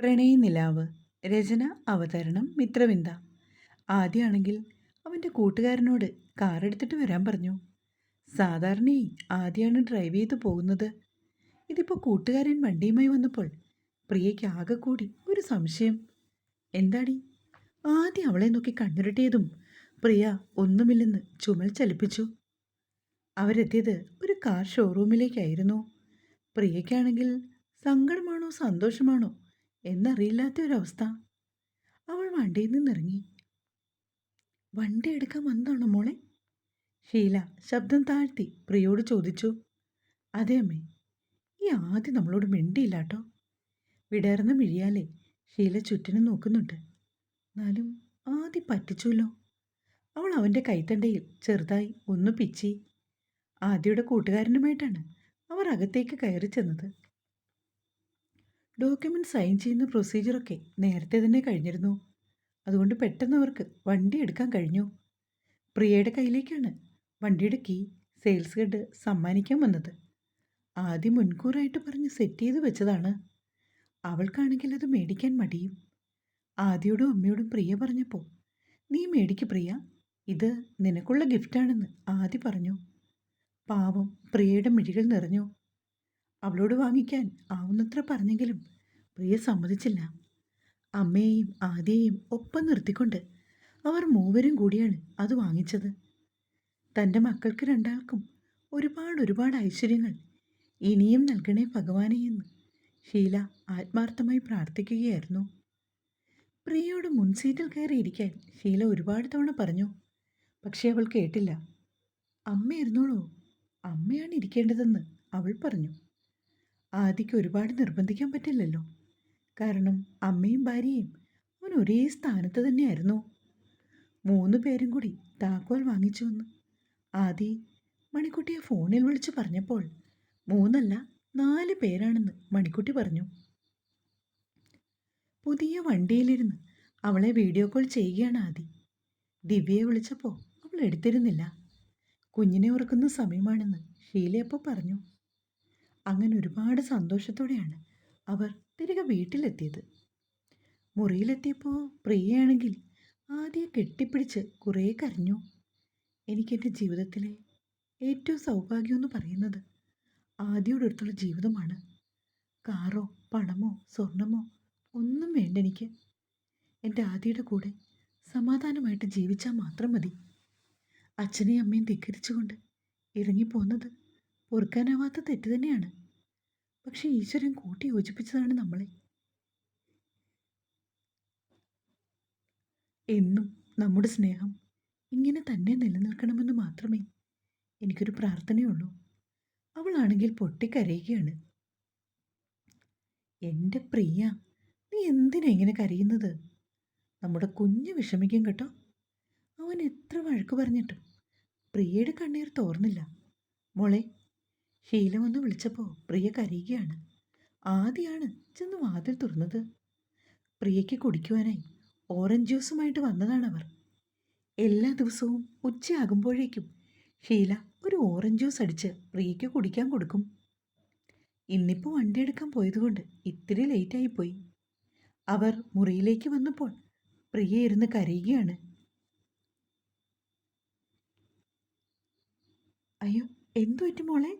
പ്രണയനിലാവ് രചന അവതരണം മിത്രവിന്ദ. ആദ്യമാണെങ്കിൽ അവന്റെ കൂട്ടുകാരനോട് കാർ എടുത്തിട്ട് വരാൻ പറഞ്ഞു. സാധാരണ ആദ്യമാണ് ഡ്രൈവ് ചെയ്ത് പോകുന്നത്. ഇതിപ്പോൾ കൂട്ടുകാരൻ വണ്ടിയുമായി വന്നപ്പോൾ പ്രിയയ്ക്ക് ആകെ കൂടി ഒരു സംശയം. എന്താടി? ആദ്യം അവളെ നോക്കി കണ്ണുരുട്ടിയതും പ്രിയ ഒന്നുമില്ലെന്ന് ചുമൽ ചലിപ്പിച്ചു. അവരെത്തിയത് ഒരു കാർ ഷോറൂമിലേക്കായിരുന്നു പ്രിയയ്ക്കാണെങ്കിൽ സങ്കടമാണോ സന്തോഷമാണോ എന്നറിയില്ലാത്ത ഒരവസ്ഥ അവൾ വണ്ടിയിൽ നിന്നിറങ്ങി വണ്ടി എടുക്കാൻ വന്നതാണോ മോളെ? ഷീല ശബ്ദം താഴ്ത്തി പ്രിയോട് ചോദിച്ചു. അതെ അമ്മേ ഈ ആദ്യം നമ്മളോട് മിണ്ടിയില്ല കേട്ടോ വിടർന്ന മിഴിയാലേ ഷീല ചുറ്റിനും നോക്കുന്നുണ്ട്. എന്നാലും ആദ്യം പറ്റിച്ചുല്ലോ. അവൾ അവന്റെ കൈത്തണ്ടയിൽ ചെറുതായി ഒന്ന് പിച്ചി. ആദ്യയുടെ കൂട്ടുകാരനുമായിട്ടാണ് അവർ അകത്തേക്ക് കയറി ചെന്നത് ഡോക്യുമെന്റ് സൈൻ ചെയ്യുന്ന പ്രൊസീജിയറൊക്കെ നേരത്തെ തന്നെ കഴിഞ്ഞിരുന്നു. അതുകൊണ്ട് പെട്ടെന്ന് അവർക്ക് വണ്ടി എടുക്കാൻ കഴിഞ്ഞു. പ്രിയയുടെ കയ്യിലേക്കാണ് വണ്ടിയുടെ കീ സെയിൽസ് ഗഡ് സമ്മാനിക്കാൻ വന്നത്. ആദ്യം മുൻകൂറായിട്ട് പറഞ്ഞ് സെറ്റ് ചെയ്ത് വെച്ചതാണ്. അവൾക്കാണെങ്കിൽ അത് മേടിക്കാൻ മടിയും. ആദ്യയോടും അമ്മയോടും പ്രിയ പറഞ്ഞപ്പോൾ നീ മേടിക്ക് പ്രിയ. ഇത് നിനക്കുള്ള ഗിഫ്റ്റാണെന്ന് ആദ്യ പറഞ്ഞു. പാവം പ്രിയയുടെ മിഴികൾ നിറഞ്ഞു. അവളോട് വാങ്ങിക്കാൻ ആവുന്നത്ര പറഞ്ഞെങ്കിലും പ്രിയ സമ്മതിച്ചില്ല. അമ്മയെയും ആദ്യയെയും ഒപ്പം നിർത്തിക്കൊണ്ട് അവർ മൂവരും കൂടിയാണ് അത് വാങ്ങിച്ചത്. തന്റെ മക്കൾക്ക് രണ്ടാൾക്കും ഒരുപാട് ഒരുപാട് ഐശ്വര്യങ്ങൾ ഇനിയും നൽകണേ ഭഗവാനെ എന്ന് ഷീല ആത്മാർത്ഥമായി പ്രാർത്ഥിക്കുകയായിരുന്നു. പ്രിയയോട് മുൻസീറ്റിൽ കയറിയിരിക്കാൻ ഷീല ഒരുപാട് തവണ പറഞ്ഞു പക്ഷേ അവൾ കേട്ടില്ല. അമ്മ ഇരുന്നോളൂ അമ്മയാണ് ഇരിക്കേണ്ടതെന്ന് അവൾ പറഞ്ഞു. ആദിക്ക് ഒരുപാട് നിർബന്ധിക്കാൻ പറ്റില്ലല്ലോ. കാരണം അമ്മയും ഭാര്യയും അവൻ ഒരേ സ്ഥാനത്ത് തന്നെയായിരുന്നു. മൂന്ന് പേരും കൂടി താക്കോൽ വാങ്ങിച്ചു വന്നു. ആദി മണിക്കുട്ടിയെ ഫോണിൽ വിളിച്ച് പറഞ്ഞപ്പോൾ മൂന്നല്ല നാല് പേരാണെന്ന് മണിക്കുട്ടി പറഞ്ഞു. പുതിയ വണ്ടിയിലിരുന്ന് അവളെ വീഡിയോ കോൾ ചെയ്യുകയാണ് ആദി. ദിവ്യയെ വിളിച്ചപ്പോൾ അവൾ എടുത്തിരുന്നില്ല. കുഞ്ഞിനെ ഉറക്കുന്ന സമയമാണെന്ന് ഷീലയപ്പോൾ പറഞ്ഞു. അങ്ങനെ ഒരുപാട് സന്തോഷത്തോടെയാണ് അവർ തിരികെ വീട്ടിലെത്തിയത്. മുറിയിലെത്തിയപ്പോൾ പ്രിയയാണെങ്കിൽ ആദ്യം കെട്ടിപ്പിടിച്ച് കുറേ കരഞ്ഞു. എനിക്കെന്റെ ജീവിതത്തിലെ ഏറ്റവും സൗഭാഗ്യമെന്ന് പറയുന്നത് ആദ്യയോടടുത്തുള്ള ജീവിതമാണ്. കാറോ പണമോ സ്വർണമോ ഒന്നും വേണ്ട എനിക്ക്. എന്റെ ആദ്യയുടെ കൂടെ സമാധാനമായിട്ട് ജീവിച്ചാൽ മാത്രം മതി. അച്ഛനെയും അമ്മയും ധിക്കരിച്ചുകൊണ്ട് ഇറങ്ങിപ്പോന്നത് പൊറുക്കാനാവാത്ത തെറ്റ് തന്നെയാണ്. പക്ഷെ ഈശ്വരൻ കൂട്ടി യോജിപ്പിച്ചതാണ് നമ്മളെ. എന്നും നമ്മുടെ സ്നേഹം ഇങ്ങനെ തന്നെ നിലനിൽക്കണമെന്ന് മാത്രമേ എനിക്കൊരു പ്രാർത്ഥനയുള്ളൂ. അവളാണെങ്കിൽ പൊട്ടിക്കരയുകയാണ്. എന്റെ പ്രിയ നീ എന്തിനാ ഇങ്ങനെ കരയുന്നത്? നമ്മുടെ കുഞ്ഞ് വിഷമിക്കും കേട്ടോ. അവൻ എത്ര വഴക്ക് പറഞ്ഞിട്ടും പ്രിയയുടെ കണ്ണീർ തോർന്നില്ല. മോളെ ഷീല ഒന്ന് വിളിച്ചപ്പോൾ പ്രിയ കരയുകയാണ്. ആദ്യമാണ് ചെന്ന് വാതിൽ തുറന്നത്. പ്രിയയ്ക്ക് കുടിക്കുവാനായി ഓറഞ്ച് ജ്യൂസുമായിട്ട് വന്നതാണ് അവർ എല്ലാ ദിവസവും ഉച്ചയാകുമ്പോഴേക്കും ഷീല ഒരു ഓറഞ്ച് ജ്യൂസ് അടിച്ച് പ്രിയയ്ക്ക് കുടിക്കാൻ കൊടുക്കും. ഇന്നിപ്പോൾ വണ്ടി എടുക്കാൻ പോയതുകൊണ്ട് ഇത്തിരി ലേറ്റായിപ്പോയി. അവർ മുറിയിലേക്ക് വന്നപ്പോൾ പ്രിയ ഇരുന്ന് കരയുകയാണ്. അയ്യോ എന്തു പറ്റും മോളെ?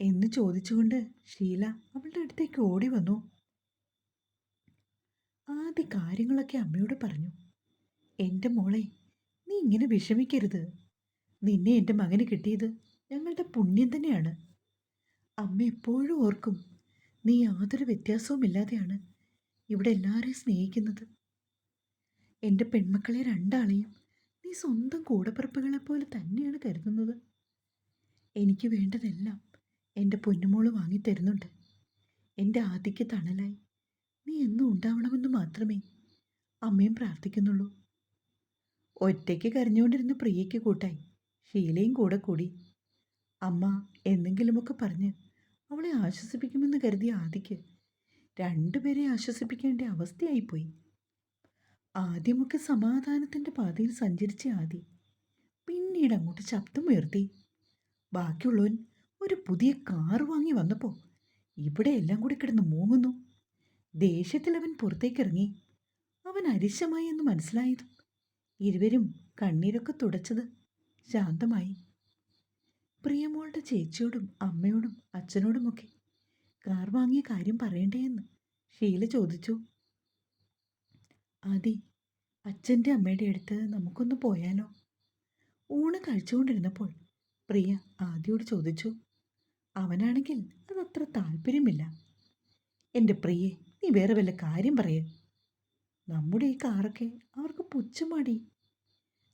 എന്ന് ചോദിച്ചുകൊണ്ട് ഷീല അവളുടെ അടുത്തേക്ക് ഓടി വന്നു. ആദ്യ കാര്യങ്ങളൊക്കെ അമ്മയോട് പറഞ്ഞു. എന്റെ മോളെ നീ ഇങ്ങനെ വിഷമിക്കരുത്. നിന്നെ എന്റെ മകന് കിട്ടിയത് ഞങ്ങളുടെ പുണ്യം തന്നെയാണ്. അമ്മ എപ്പോഴും ഓർക്കും നീ യാതൊരു വ്യത്യാസവുമില്ലാതെയാണ് ഇവിടെ എല്ലാവരെയും സ്നേഹിക്കുന്നത്. എന്റെ പെൺമക്കളെ രണ്ടാളെയും നീ സ്വന്തം കൂടപ്പിറപ്പുകളെ പോലെ തന്നെയാണ് കരുതുന്നത്. എനിക്ക് വേണ്ടതെല്ലാം എന്റെ പൊന്നുമോൾ വാങ്ങിത്തരുന്നുണ്ട് എന്റെ ആദിക്ക് തണലായി. നീ എന്നും ഉണ്ടാവണമെന്ന് മാത്രമേ അമ്മയും പ്രാർത്ഥിക്കുന്നുള്ളൂ. ഒറ്റയ്ക്ക് കരഞ്ഞുകൊണ്ടിരുന്ന പ്രിയയ്ക്ക് കൂട്ടായി. ഷീലയും കൂടെ കൂടി. അമ്മ എന്തെങ്കിലുമൊക്കെ പറഞ്ഞ് അവളെ ആശ്വസിപ്പിക്കുമെന്ന് കരുതിയ ആദിക്ക് രണ്ടുപേരെ ആശ്വസിപ്പിക്കേണ്ട അവസ്ഥയായിപ്പോയി. ആദ്യമൊക്കെ സമാധാനത്തിന്റെ പാതയിൽ സഞ്ചരിച്ച ആദി പിന്നീട് അങ്ങോട്ട് ശബ്ദമുയർത്തി. ബാക്കിയുള്ളവൻ ഒരു പുതിയ കാർ വാങ്ങി വന്നപ്പോൾ ഇവിടെ എല്ലാം കൂടി കിടന്ന് മൂങ്ങുന്നു. ദേഷ്യത്തിൽ അവൻ പുറത്തേക്കിറങ്ങി. അവൻ അരിശമായി എന്ന് മനസ്സിലായതും. ഇരുവരും കണ്ണീരൊക്കെ തുടച്ചത് ശാന്തമായി. പ്രിയമോളുടെ ചേച്ചിയോടും അമ്മയോടും അച്ഛനോടുമൊക്കെ കാർ വാങ്ങിയ കാര്യം പറയണ്ടേയെന്ന് ഷീല ചോദിച്ചു. ആദി അച്ഛന്റെ അമ്മയുടെ അടുത്ത് നമുക്കൊന്ന് പോയാലോ? ഊണ് കഴിച്ചുകൊണ്ടിരുന്നപ്പോൾ പ്രിയ ആദ്യോട് ചോദിച്ചു. അവനാണെങ്കിൽ അതത്ര താല്പര്യമില്ല. എന്റെ പ്രിയെ നീ വേറെ വല്ല കാര്യം പറയേ. നമ്മുടെ ഈ കാറൊക്കെ അവർക്ക് പുച്ഛമാടി.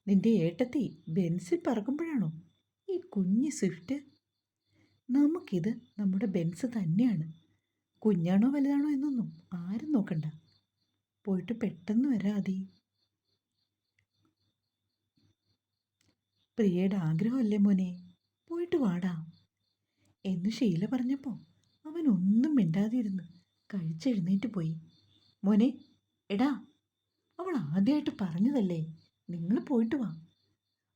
നിന്റെ ഏട്ടത്തി ബെൻസിൽ പറക്കുമ്പോഴാണോ ഈ കുഞ്ഞ് സ്വിഫ്റ്റ്? നമുക്കിത് നമ്മുടെ ബെൻസ് തന്നെയാണ്. കുഞ്ഞാണോ വലുതാണോ എന്നൊന്നും ആരും നോക്കണ്ട. പോയിട്ട് പെട്ടെന്ന് വരാതി പ്രിയയുടെ ആഗ്രഹമല്ലേ മോനെ? പോയിട്ട് വാടാ. എന്ന് ഷീല പറഞ്ഞപ്പോൾ അവൻ ഒന്നും മിണ്ടാതിരുന്ന്. കഴിച്ചെഴുന്നേറ്റ് പോയി. മോനെ എടാ അവൾ ആദ്യമായിട്ട് പറഞ്ഞതല്ലേ? നിങ്ങൾ പോയിട്ട് വാ.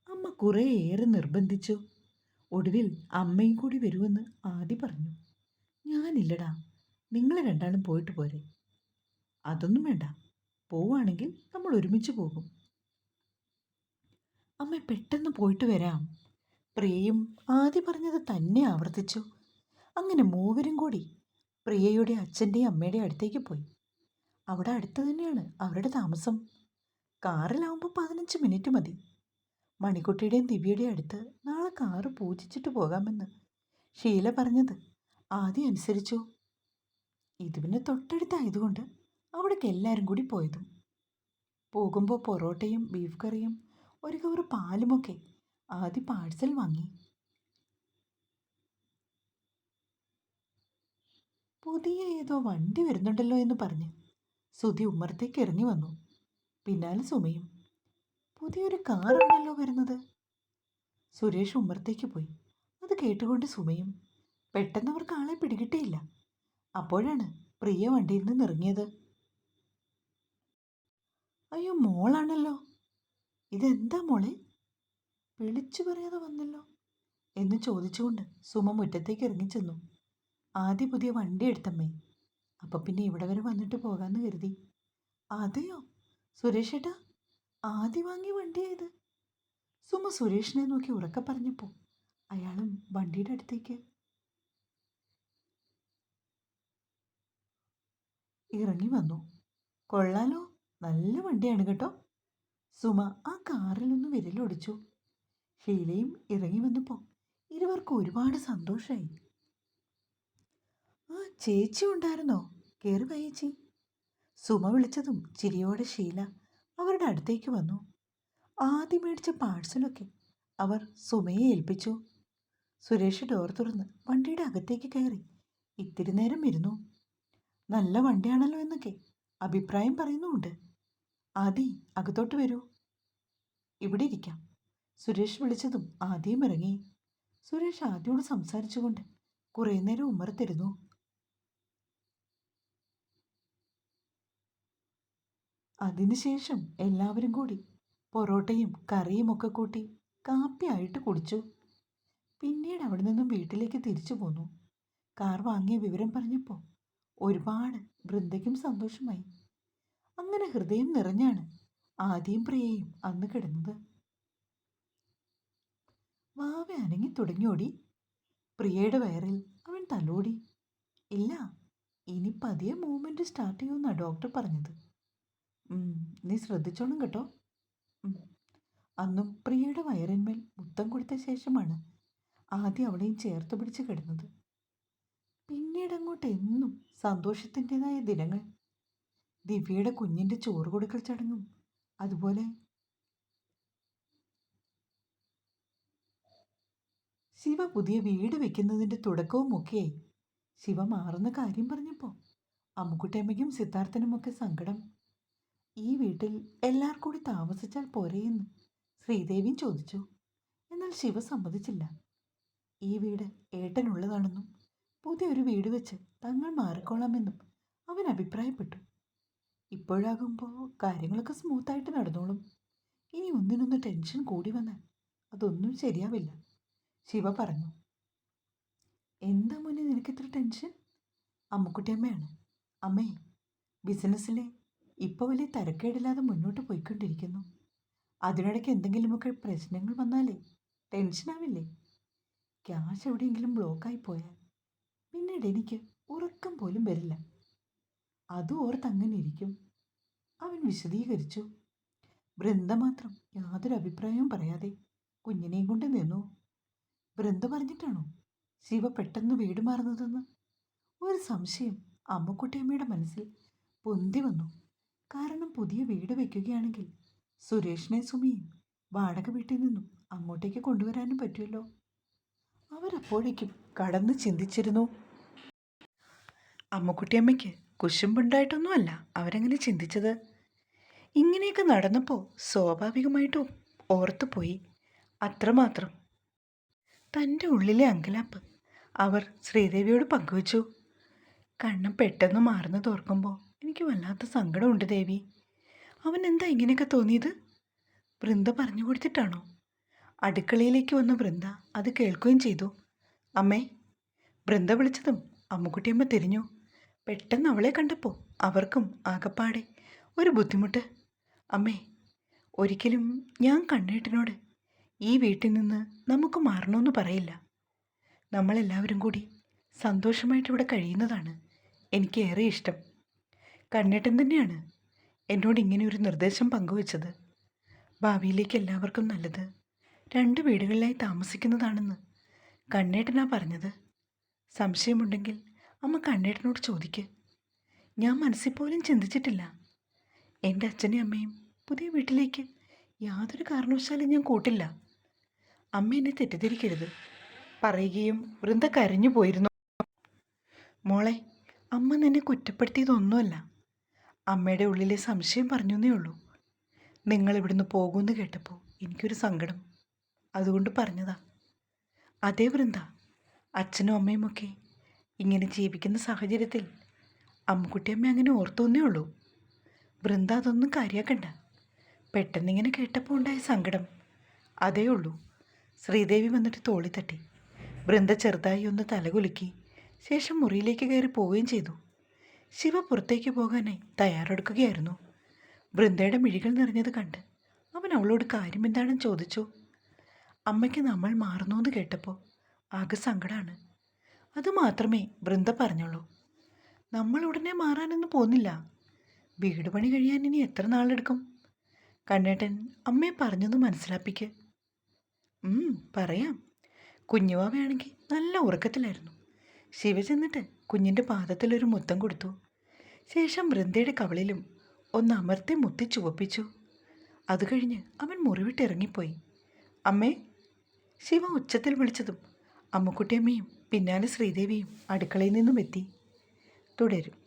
അമ്മ കുറേയേറെ നിർബന്ധിച്ചു. ഒടുവിൽ അമ്മയും കൂടി വരുമെന്ന് ആദ്യ പറഞ്ഞു. ഞാനില്ലടാ നിങ്ങൾ രണ്ടാളും പോയിട്ട് പോരെ. അതൊന്നും വേണ്ട പോവുകയാണെങ്കിൽ നമ്മൾ ഒരുമിച്ച് പോകും. അമ്മ പെട്ടെന്ന് പോയിട്ട് വരാം. പ്രിയയും ആദ്യം പറഞ്ഞത് തന്നെ ആവർത്തിച്ചു. അങ്ങനെ മൂവരും കൂടി പ്രിയയുടെ അച്ഛന്റെയും അമ്മയുടെയും അടുത്തേക്ക് പോയി. അവിടെ അടുത്ത് തന്നെയാണ് അവരുടെ താമസം. കാറിലാവുമ്പോൾ പതിനഞ്ച് മിനിറ്റ് മതി. മണിക്കുട്ടിയുടെയും ദിവ്യയുടെയും അടുത്ത് നാളെ കാറ് പൂജിച്ചിട്ട് പോകാമെന്ന് ഷീല പറഞ്ഞത് ആദ്യം അനുസരിച്ചു. ഇത് പിന്നെ തൊട്ടടുത്തായതുകൊണ്ട് അവിടേക്ക് എല്ലാവരും കൂടി പോയതും. പോകുമ്പോൾ പൊറോട്ടയും ബീഫ് കറിയും ഒരു കവർ പാലുമൊക്കെ ആദ്യം പാഴ്സൽ വാങ്ങി. പുതിയ ഏതോ വണ്ടി വരുന്നുണ്ടല്ലോ എന്ന് പറഞ്ഞ് സുധി ഉമ്മറത്തേക്ക് ഇറങ്ങി വന്നു. പിന്നാലെ സുമയും പുതിയൊരു കാറാണല്ലോ വരുന്നത്. സുരേഷ് ഉമ്മറത്തേക്ക് പോയി. അത് കേട്ടുകൊണ്ട് സുമയും പെട്ടെന്ന് അവർക്ക് ആളെ പിടികിട്ടേയില്ല. അപ്പോഴാണ് പ്രിയ വണ്ടിയിൽ നിന്ന് ഇറങ്ങിയത്. അയ്യോ മോളാണല്ലോ. ഇതെന്താ മോളെ? വിളിച്ചു പറയാതെ വന്നല്ലോ എന്ന് ചോദിച്ചുകൊണ്ട് സുമ മുറ്റത്തേക്ക് ഇറങ്ങിച്ചെന്നു. ആദ്യ പുതിയ വണ്ടി എടുത്തമ്മേ. അപ്പൊ പിന്നെ ഇവിടെ വരെ വന്നിട്ട് പോകാന്ന് കരുതി. അതെയോ? സുരേഷ് ഏട്ടാ ആദ്യം വാങ്ങിയ വണ്ടിയായത് സുമ സുരേഷിനെ നോക്കി ഉറക്കെ പറഞ്ഞപ്പോൾ അയാളും വണ്ടിയുടെ അടുത്തേക്ക് ഇറങ്ങി വന്നു. കൊള്ളാലോ നല്ല വണ്ടിയാണ് കേട്ടോ. സുമ ആ കാറിൽ നിന്ന് വിരലൊടിച്ചു. ഷീലയും ഇറങ്ങി വന്നപ്പോൾ ഇരുവർക്കും ഒരുപാട് സന്തോഷമായി ആ ചേച്ചി ഉണ്ടായിരുന്നോ? കയറി വയച്ചി സുമ വിളിച്ചതും ചിരിയോടെ ഷീല അവരുടെ അടുത്തേക്ക് വന്നു. ആദ്യം മേടിച്ച പാഴ്സലൊക്കെ അവർ സുമയെ ഏൽപ്പിച്ചു. സുരേഷ് ഡോർ തുറന്ന് വണ്ടിയുടെ അകത്തേക്ക് കയറി. ഇത്തിരി നേരം ഇരുന്നു. നല്ല വണ്ടിയാണല്ലോ എന്നൊക്കെ അഭിപ്രായം പറയുന്നുമുണ്ട്. ആദി അകത്തോട്ട് വരൂ. ഇവിടെ ഇരിക്കാം. സുരേഷ് വിളിച്ചതും ആദ്യം ഇറങ്ങി. സുരേഷ് ആദ്യയോട് സംസാരിച്ചുകൊണ്ട് കുറേ നേരം ഉമ്മറത്തിരുന്നു അതിനുശേഷം എല്ലാവരും കൂടി പൊറോട്ടയും കറിയും ഒക്കെ കൂട്ടി കാപ്പിയായിട്ട് കുടിച്ചു. പിന്നീട് അവിടെ നിന്നും വീട്ടിലേക്ക് തിരിച്ചു പോന്നു. കാർ വാങ്ങിയ വിവരം പറഞ്ഞപ്പോൾ ഒരുപാട് വൃന്ദയ്ക്കും സന്തോഷമായി. അങ്ങനെ ഹൃദയം നിറഞ്ഞാണ് ആദ്യം പ്രിയയും അന്ന് കിടന്നത്. വാവ അനങ്ങി തുടങ്ങിയോടി. പ്രിയയുടെ വയറിൽ അവൻ തലോടി. ഇല്ല ഇനി പതിയെ മൂവ്മെന്റ് സ്റ്റാർട്ട് ചെയ്യുമെന്നാണ് ഡോക്ടർ പറഞ്ഞത്. നീ ശ്രദ്ധിച്ചോണം കേട്ടോ. അന്നും പ്രിയയുടെ വയറിന്മേൽ മുത്തം കൊടുത്ത ശേഷമാണ് ആദ്യം അവളെയും ചേർത്ത് പിടിച്ച് കിടന്നത്. പിന്നീട് അങ്ങോട്ട് എന്നും സന്തോഷത്തിന്റെതായ ദിനങ്ങൾ. ദിവ്യയുടെ കുഞ്ഞിന്റെ ചോറ് കൊടുക്കൽ ചടങ്ങും അതുപോലെ ശിവ പുതിയ വീട് വെക്കുന്നതിന്റെ തുടക്കവും ഒക്കെ ശിവ മാറുന്ന കാര്യം പറഞ്ഞപ്പോൾ സിദ്ധാർത്ഥനും സിദ്ധാർത്ഥനുമൊക്കെ സങ്കടം. ഈ വീട്ടിൽ എല്ലാവർക്കും കൂടി താമസിച്ചാൽ പോരെയെന്ന് ശ്രീദേവിയും ചോദിച്ചു. എന്നാൽ ശിവ സമ്മതിച്ചില്ല. ഈ വീട് ഏട്ടനുള്ളതാണെന്നും പുതിയൊരു വീട് വെച്ച് തങ്ങൾ മാറിക്കോളാമെന്നും അവൻ അഭിപ്രായപ്പെട്ടു. ഇപ്പോഴാകുമ്പോൾ കാര്യങ്ങളൊക്കെ സ്മൂത്തായിട്ട് നടന്നോളും. ഇനി ഒന്നിനൊന്ന് ടെൻഷൻ കൂടി വന്നാൽ അതൊന്നും ശരിയാവില്ല. ശിവ പറഞ്ഞു എന്താ മോനെ നിനക്കിത്ര ടെൻഷൻ? അമ്മുക്കുട്ടിയമ്മയാണ് അമ്മേ ബിസിനസ്സിൽ ഇപ്പോൾ വലിയ തരക്കേടില്ലാതെ മുന്നോട്ട് പോയിക്കൊണ്ടിരിക്കുന്നു. അതിനിടയ്ക്ക് എന്തെങ്കിലുമൊക്കെ പ്രശ്നങ്ങൾ വന്നാലേ ടെൻഷനാവില്ലേ ക്യാഷ് എവിടെയെങ്കിലും ബ്ലോക്കായി പോയാൽ പിന്നീട് എനിക്ക് ഉറക്കം പോലും വരില്ല. അതും ഓർത്ത് അങ്ങനെ ഇരിക്കും. അവൻ വിശദീകരിച്ചു ബൃന്ദ മാത്രം യാതൊരു അഭിപ്രായവും പറയാതെ കുഞ്ഞിനെയും കൊണ്ട് നിന്നു. ബൃന്ദ പറഞ്ഞിട്ടാണോ ശിവ പെട്ടെന്ന് വീട് മാറുന്നതെന്ന്? ഒരു സംശയം അമ്മക്കുട്ടിയമ്മയുടെ മനസ്സിൽ പൊന്തി വന്നു. കാരണം പുതിയ വീട് വയ്ക്കുകയാണെങ്കിൽ സുരേഷിനെ സുമിയും വാടക വീട്ടിൽ നിന്നും അങ്ങോട്ടേക്ക് കൊണ്ടുവരാനും പറ്റുമല്ലോ. അവരപ്പോഴേക്കും കടന്ന് ചിന്തിച്ചിരുന്നു. അമ്മക്കുട്ടിയമ്മയ്ക്ക് കുശുമ്പുണ്ടായിട്ടൊന്നുമല്ല അവരങ്ങനെ ചിന്തിച്ചത്? ഇങ്ങനെയൊക്കെ നടന്നപ്പോൾ സ്വാഭാവികമായിട്ടും ഓർത്തുപോയി. അത്രമാത്രം തന്റെ ഉള്ളിലെ അങ്കലാപ്പ്. അവർ ശ്രീദേവിയോട് പങ്കുവച്ചു. കണ്ണം പെട്ടെന്ന് മാറുന്ന തോർക്കുമ്പോൾ എനിക്ക് വല്ലാത്ത സങ്കടമുണ്ട് ദേവി. അവൻ എന്താ ഇങ്ങനെയൊക്കെ തോന്നിയത്? വൃന്ദ പറഞ്ഞു കൊടുത്തിട്ടാണോ? അടുക്കളയിലേക്ക് വന്ന വൃന്ദ അത് കേൾക്കുകയും ചെയ്തു. അമ്മേ വൃന്ദ വിളിച്ചതും അമ്മുക്കുട്ടിയമ്മ തിരിഞ്ഞു. പെട്ടെന്ന് അവളെ കണ്ടപ്പോൾ അവർക്കും ആകപ്പാടെ ഒരു ബുദ്ധിമുട്ട്. അമ്മേ ഒരിക്കലും ഞാൻ കണ്ണേട്ടനോട് ഈ വീട്ടിൽ നിന്ന് നമുക്ക് മാറണമെന്ന് പറയില്ല. നമ്മളെല്ലാവരും കൂടി സന്തോഷമായിട്ട് ഇവിടെ കഴിയുന്നതാണ് എനിക്ക് ഏറെ ഇഷ്ടം. കണ്ണേട്ടൻ തന്നെയാണ് എന്നോട് ഇങ്ങനെ ഒരു നിർദ്ദേശം പങ്കുവച്ചത്. ഭാവിയിലേക്ക് എല്ലാവർക്കും നല്ലത്. രണ്ട് വീടുകളിലായി താമസിക്കുന്നതാണെന്ന് കണ്ണേട്ടനാ പറഞ്ഞത്. സംശയമുണ്ടെങ്കിൽ അമ്മ കണ്ണേട്ടനോട് ചോദിക്ക്. ഞാൻ മനസ്സിൽ പോലും ചിന്തിച്ചിട്ടില്ല. എന്റെ അച്ഛനെയും അമ്മയും പുതിയ വീട്ടിലേക്ക് യാതൊരു കാരണവശാലും ഞാൻ കൂട്ടില്ല. അമ്മ എന്നെ തെറ്റിദ്ധരിക്കരുത്. പറയുകയും വൃന്ദ കരഞ്ഞു പോയിരുന്നു. മോളെ അമ്മ നിന്നെ കുറ്റപ്പെടുത്തിയതൊന്നുമല്ല. അമ്മയുടെ ഉള്ളിലെ സംശയം പറഞ്ഞു ഉള്ളൂ. നിങ്ങൾ ഇവിടുന്ന് പോകുമെന്ന് കേട്ടപ്പോൾ എനിക്കൊരു സങ്കടം. അതുകൊണ്ട് പറഞ്ഞതാ. അതേ വൃന്ദ അച്ഛനും അമ്മയുമൊക്കെ ഇങ്ങനെ ജീവിക്കുന്ന സാഹചര്യത്തിൽ അമ്മക്കുട്ടിയമ്മ അങ്ങനെ ഓർത്തോന്നേ ഉള്ളൂ. വൃന്ദ അതൊന്നും കാര്യാക്കണ്ട. പെട്ടെന്നിങ്ങനെ കേട്ടപ്പോൾ ഉണ്ടായ സങ്കടം അതേ ഉള്ളൂ. ശ്രീദേവി വന്നിട്ട് തോളി തട്ടി. വൃന്ദ ചെറുതായി ഒന്ന് തലകുലുക്കി ശേഷം മുറിയിലേക്ക് കയറി പോവുകയും ചെയ്തു. ശിവ പുറത്തേക്ക് പോകാനായി തയ്യാറെടുക്കുകയായിരുന്നു. വൃന്ദയുടെ മിഴികൾ നിറഞ്ഞത് കണ്ട് അവൻ അവളോട് കാര്യം എന്താണെന്ന് ചോദിച്ചു. അമ്മയ്ക്ക് നമ്മൾ മാറുന്നു എന്ന് കേട്ടപ്പോൾ ആകെ സങ്കടമാണ് അത് മാത്രമേ വൃന്ദ പറഞ്ഞുള്ളൂ. നമ്മൾ ഉടനെ മാറാനൊന്നും പോകുന്നില്ല. വീട് പണി കഴിയാൻ ഇനി എത്ര നാളെടുക്കും? കണ്ണേട്ടൻ അമ്മയെ പറഞ്ഞൊന്ന് മനസ്സിലാപ്പിക്ക്. പറയാം. കുഞ്ഞുവാവയാണെങ്കിൽ നല്ല ഉറക്കത്തിലായിരുന്നു. ശിവ ചെന്നിട്ട് കുഞ്ഞിന്റെ പാദത്തിലൊരു മുത്തം കൊടുത്തു. ശേഷം വൃന്ദയുടെ കവളിലും ഒന്ന് അമർത്തി മുത്തി ചുവപ്പിച്ചു. അത് കഴിഞ്ഞ് അവൻ മുറിവിട്ടിറങ്ങിപ്പോയി അമ്മേ ശിവ ഉച്ചത്തിൽ വിളിച്ചതും അമ്മുക്കുട്ടിയമ്മയും പിന്നാലെ ശ്രീദേവിയും അടുക്കളയിൽ നിന്നും എത്തി. തുടരും.